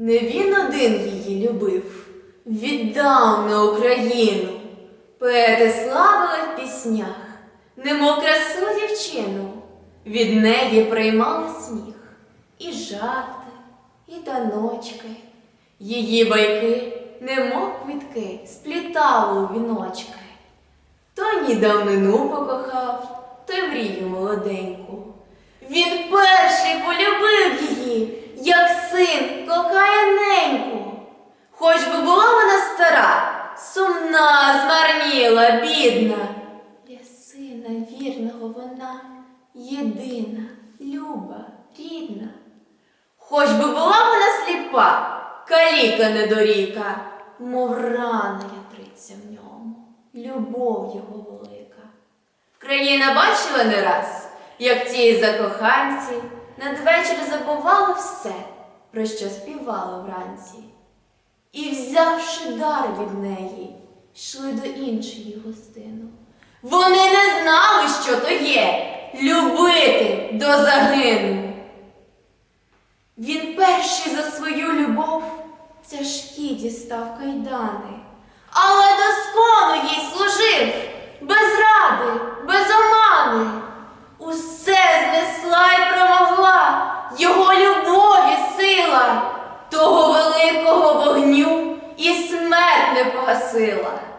Не він один її любив, віддав на Україну. Поети славили в піснях, немов красу дівчину. Від неї приймали сміх, і жарти, і таночки. Її байки, немов квітки, сплітали у віночки. То ні давнину покохав, то й мрію молоденьку. Він перший полюбив її, як син кохає неньку. Хоч би була вона стара, сумна, змарніла. Для сина вірного вона єдина, люба, рідна. Хоч би була вона сліпа, каліка недоріка, мов рана ятриться в ньому, любов його велика. Країна бачила не раз, як ті закоханці надвечір забували все, про що співали вранці. І, взявши дар від неї, йшли до іншої гостину. Вони не знали, що то є любити до загину. Він перший за свою любов тяжкі дістав кайдани, Priscila.